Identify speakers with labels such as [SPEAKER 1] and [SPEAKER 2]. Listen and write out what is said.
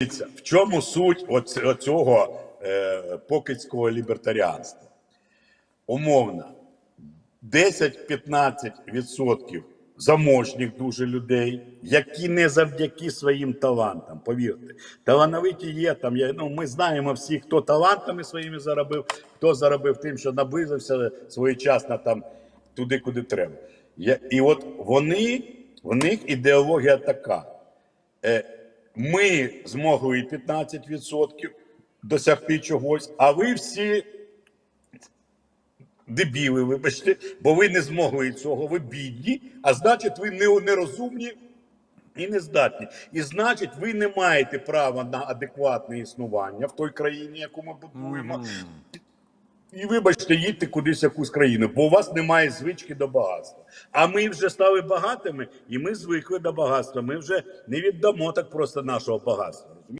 [SPEAKER 1] В чому суть оцього е, покидського лібертаріанства? Умовно, 10-15% заможніх дуже людей, які не завдяки своїм талантам, повірте, талановиті є там. Я, ну, ми знаємо всі, хто талантами своїми заробив, хто заробив тим, що наблизився своєчасно там туди, куди треба. Я, і от вони, в них ідеологія така. Е, ми змогли 15% досягти чогось, а ви всі дебіли, вибачте, бо ви не змогли цього, ви бідні, а значить, ви нерозумні і не здатні. І значить, ви не маєте права на адекватне існування в той країні, яку ми будуємо. І вибачте, їдьте кудись якусь країну, бо у вас немає звички до багатства. А ми вже стали багатими, і ми звикли до багатства. Ми вже не віддамо так просто нашого багатства.